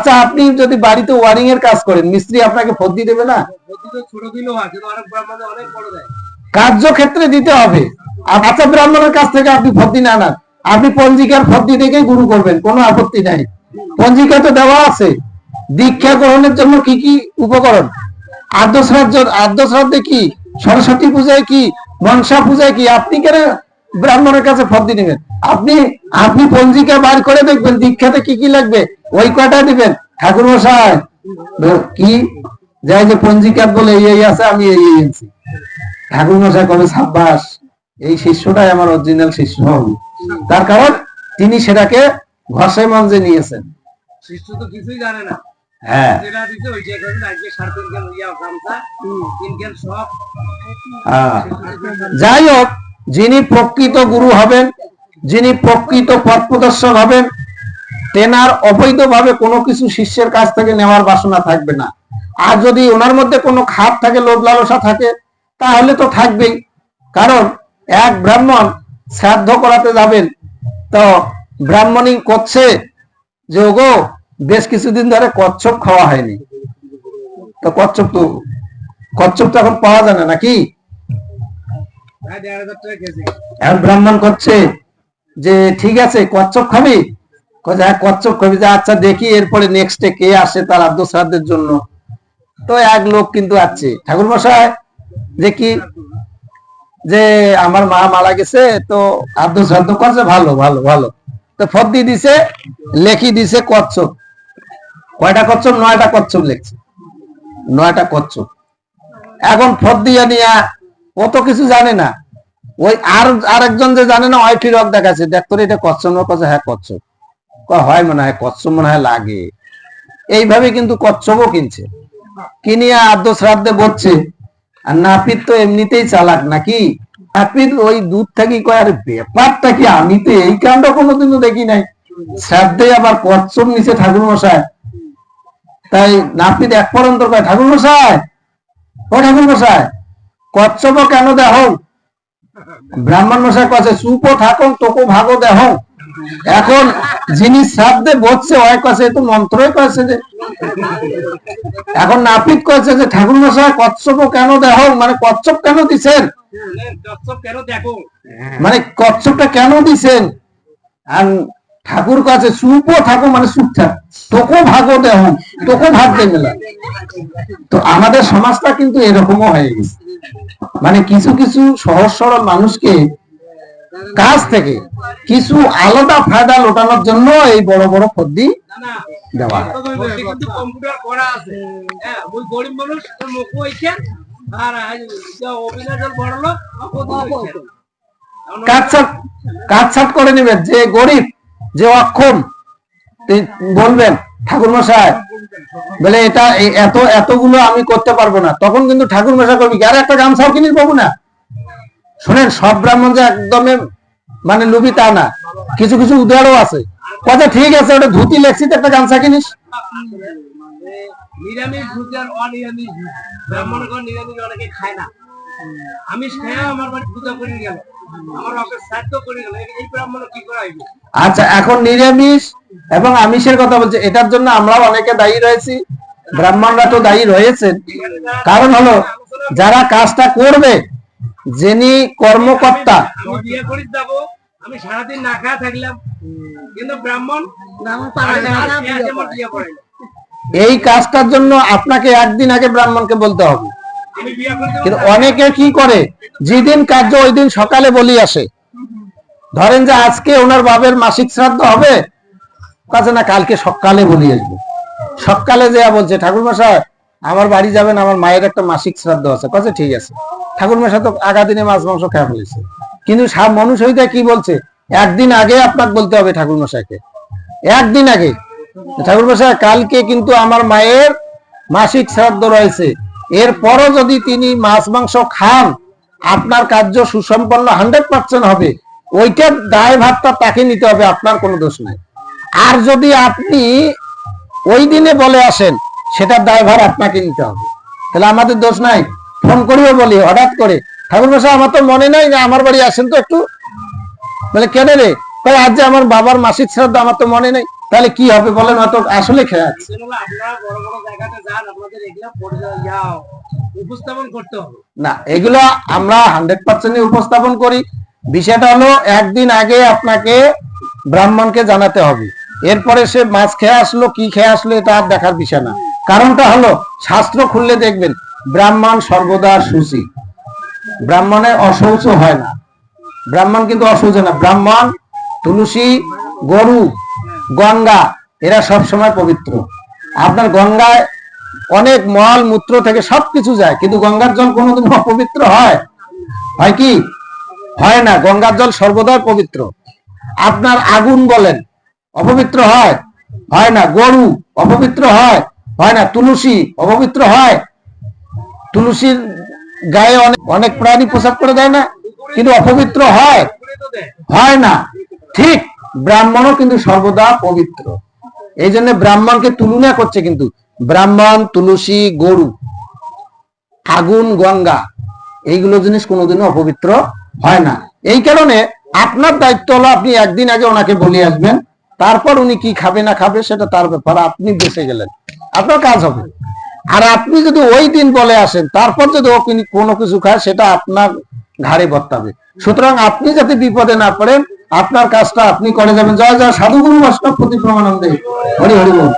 আচ্ছা আপনি যদি বাড়িতে ওয়ারিং এর কাজ করেন, মিস্ত্রি আপনাকে ফদ্দি দেবে না? কার্যক্ষেত্রে দিতে হবে। আচ্ছা ব্রাহ্মণের কাছ থেকে আপনি ফদ্দি না নেন। আপনি পঞ্জিকার ফদ্দি দেখে গুরু করবেন, কোনো আপত্তি নাই। পঞ্জিকা তো দেওয়া আছে। দীক্ষা গ্রহণের জন্য কি কি উপকরণ? আদ্য শ্রাদ্ধ আদ্য শ্রাদ্ধে কি? সরস্বতী পূজায় কি? মনসা পূজায় কি? আপনি কেন ব্রাহ্মণের কাছে ফদ্দি নেবেন? আপনি আপনি পঞ্জিকা বার করে দেখবেন দীক্ষাতে কি কি লাগবে? ওই কয়টা দিবেন। ঠাকুর মশাই কি? যাই যে পঞ্জিকা বলে এই আছে আমি এই আনছি ঠাকুর মশাই কবে সাব্বাস? এই শিষ্যটাই আমার অরিজিনাল শিষ্য। তার কারণ তিনি সেটাকে ঘষে মঞ্জে নিয়েছেন। শিষ্য তো কিছুই জানে না। হ্যাঁ। যেটা দিতে ওই যে এখন আজকে সাড়ে তিন কেন গামছা তিন কেন সব আহ, যাই হোক যিনি প্রকৃত গুরু হবেন যিনি প্রকৃত পথ প্রদর্শক হবেন, তেনার অবৈধভাবে কোনো কিছু শিষ্যের কাছ থেকে নেওয়ার বাসনা থাকবে না। আর যদি ওনার মধ্যে কোনো খাপ থাকে, লোভ লালসা থাকে, তাহলে তো থাকবেই। কারণ এক ব্রাহ্মণ শ্রাদ্ধ করাতে যাবেন, তো ব্রাহ্মণী করছে যে, ওগো, বেশ কিছুদিন ধরে কচ্ছপ খাওয়া হয়নি। তো কচ্ছপ তো কচ্ছপ তো এখন পাওয়া যায় না নাকি? ব্রাহ্মণ করছে যে ঠিক আছে, কচ্ছপ খাবি? হ্যাঁ কচ্ছপ খাবি। যে আচ্ছা দেখি এরপরে নেক্সটে কে আসে তার শ্রাদ্ধের জন্য। তো এক লোক কিন্তু আছে। ঠাকুর মশাই, যে কি? যে আমার মা মারা গেছে, তো আদ্য শ্রাদ্ধ করছে ভালো ভালো ভালো। তো ফদ্দি দিছে, লেখি দিছে কচ্ছপ। কয়টা কচ্ছপ? নয়টা কচ্ছপ লিখছে। নয়টা কচ্ছপ। এখন ফদ্দিয়া নিয়া, ও তো কিছু জানে না। ওই আর, আরেকজন যে জানে না ওই ফিরক দেখাচ্ছে, দেখ তোর এটা কচ্ছপ না কচ্ছে হ্যাঁ কচ্ছপ। হয় মনে হয় কচ্ছপ, মনে হয় লাগে। এইভাবে কিন্তু কচ্ছপও কিনছে। কিনিয়া আদ্য শ্রাদ্ধে বলছে, আর নাপিত তো এমনিতেই চালাক নাকি? নাপিত ওই দুধ থাকি কয়, আর ব্যাপারটা কি? আমি তো এই কাণ্ড কোনোদিনও দেখি নাই। শ্রাদ্ধে আবার কচ্ছপ নিচে ঠাকুর মশাই তাই নাপিত এক পরন্তর কয় ঠাকুর মশায় ও ঠাকুর মশায় কচ্ছপ কেন দেহ ব্রাহ্মণ মশাই কাছে চুপ থাকুন তোকো ভাগো দেহ এখন যিনি শ্রাদ্ধে বসছে ওই কাছে তো মন্ত্রই কাছে যে। এখন নাপিত কয়েছে যে ঠাকুর মশাই কচ্ছপ কেন দেহ মানে কচ্ছপ কেন দিছেন? মানে কচ্ছপটা কেন দিছেন? আর ঠাকুর কাছে সুপ থাকো মানে থাক। তোকো ভাগো দেহ তোকো ভাগ দে মেলা তো আমাদের সমাজটা কিন্তু এরকমও হয়ে গেছে। মানে কিছু কিছু সহজ সরল মানুষকে কাজ থেকে কিছু আলাদা ফায়দা লোটানোর জন্য এই বড় বড় না দেওয়া হ্যাঁ। কাটছাট কাটছাট করে নেবেন যে গরিব যে অক্ষম বলবেন ঠাকুর মশাই বলে এটা এত, এতগুলো আমি করতে পারব না। তখন কিন্তু ঠাকুর মশাই করবি আর একটা গামছাও কিনিস পাবো না? শোনেন, সব ব্রাহ্মণ যে একদমই মানে লুবি তা না। কিছু কিছু উদাহরণ আছে। কথা ঠিক আছে, ওটা ধুতি লেখছি তো একটা গামছা কিনিস। খেয়ে আমার বাড়ি পূজা করে গেল। আমার বাপের শ্রাদ্ধ করে গেল এই ব্রাহ্মণ কি করা হইবে আচ্ছা এখন নিরামিষ এবং আমিষের কথা বলছে এটার জন্য আমরাও অনেকে দায়ী রয়েছি ব্রাহ্মণরা তো দায়ী রয়েছেন। কারণ হলো যারা কাজটা করবে যিনি কর্মকর্তা আমি সারাদিন না খাওয়া থাকলাম। কিন্তু ব্রাহ্মণ। এই কাজটার জন্য আপনাকে একদিন আগে ব্রাহ্মণকে বলতে হবে। কিন্তু অনেকে কি করে? যেদিন কার্য ওই দিন সকালে বলি আসে। ধরেন যে আজকে ওনার বাবের মাসিক শ্রাদ্ধ হবে কাছে না কালকে সকালে বলি আসবে। সকালে যে বলছে, ঠাকুর মশাই, আমার বাড়ি যাবেন, আমার মায়ের একটা মাসিক শ্রাদ্ধ আছে। কাছে ঠিক আছে। ঠাকুর মশাই তো আগা দিনে মাছ, মাংস খেয়ে ফেলেছে। কিন্তু সব মানুষ হইতে কি বলছে? একদিন আগে আপনাকে বলতে হবে ঠাকুর মশাইকে। একদিন আগে। ঠাকুর মশাই, কালকে কিন্তু আমার মায়ের মাসিক শ্রাদ্ধ রয়েছে। এরপরও যদি তিনি মাছ, মাংস খান, আপনার কার্য সুসম্পন্ন হান্ড্রেড পার্সেন্ট হবে। ওইটার দায় ভাতটা তাকে নিতে হবে, আপনার কোনো দোষ নাই। আর যদি আপনি ওই দিনে বলে আসেন সেটার দায়ভার আপনাকে নিতে হবে। তাহলে আমাদের দোষ নাই। ফোন করিও বলি, হঠাৎ করে। ঠাকুর মশাই, আমার তো মনে নাই যে আমার বাড়ি আসেন তো একটু? বলে, কেন রে? আজ যে আমার বাবার মাসিক শ্রাদ্ধ, আমার তো মনে নেই। তাহলে কি হবে বলেন? হয়তো আসলে খেয়ে আছে। এই জন্য আপনারা বড় বড় জায়গাতে যান আপনাদের এগুলা পরি- উপস্থাপন করতে হবে। না এগুলো আমরা হান্ড্রেড পার্সেন্ট উপস্থাপন করি। বিষয়টা হলো একদিন আগে আপনাকে ব্রাহ্মণকে জানাতে হবে। এরপরে সে মাছ খেয়ে আসলো কি খেয়ে আসলো এটা আর দেখার বিষয় না। কারণটা হলো শাস্ত্র খুললে দেখবেন ব্রাহ্মণ সর্বদা সুচি ব্রাহ্মণের অশৌচ হয় না। ব্রাহ্মণ কিন্তু অশৌচ হয় না। ব্রাহ্মণ তুলসী গরু গঙ্গা, এরা সব সময় পবিত্র। আপনার গঙ্গায় অনেক মল, মূত্র থেকে সবকিছু যায়, কিন্তু গঙ্গার জল কোনোদিন অপবিত্র হয়? হয় কি? হয় না, গঙ্গার জল সর্বদা পবিত্র। আপনার আগুন বলেন, অপবিত্র হয়? হয় না, গরু অপবিত্র হয়? হয় না, তুলসী অপবিত্র হয়? তুলসীর গায়ে অনেক অনেক প্রাণী প্রসাদ করে দেয় না, কিন্তু অপবিত্র হয়? হয় না। ঠিক ব্রাহ্মণও কিন্তু সর্বদা পবিত্র। এই জন্য ব্রাহ্মণকে তুলনা করছে কিন্তু ব্রাহ্মণ, তুলসী, গরু, আগুন, গঙ্গা, এইগুলো জিনিস কোনোদিনও অপবিত্র হয় না। এই কারণে আপনার দায়িত্ব হলো আপনি একদিন আগে ওনাকে বলে আসবেন, তারপর উনি কি খাবে না খাবে সেটা তার ব্যাপার, আপনি বেঁচে গেলেন, আপনার কাজ হবে। আর আপনি যদি ওই দিন বলে আসেন, তারপর যদি ও কোনো কিছু খায়, সেটা আপনার ঘাড়ে বর্তাবে। সুতরাং আপনি যাতে বিপদে না পড়েন আপনার কাজটা আপনি করে যাবেন। জয় জয় সাধুগুরু বৈষ্ণব প্রতি প্রমানন্দে হরি হরি বল।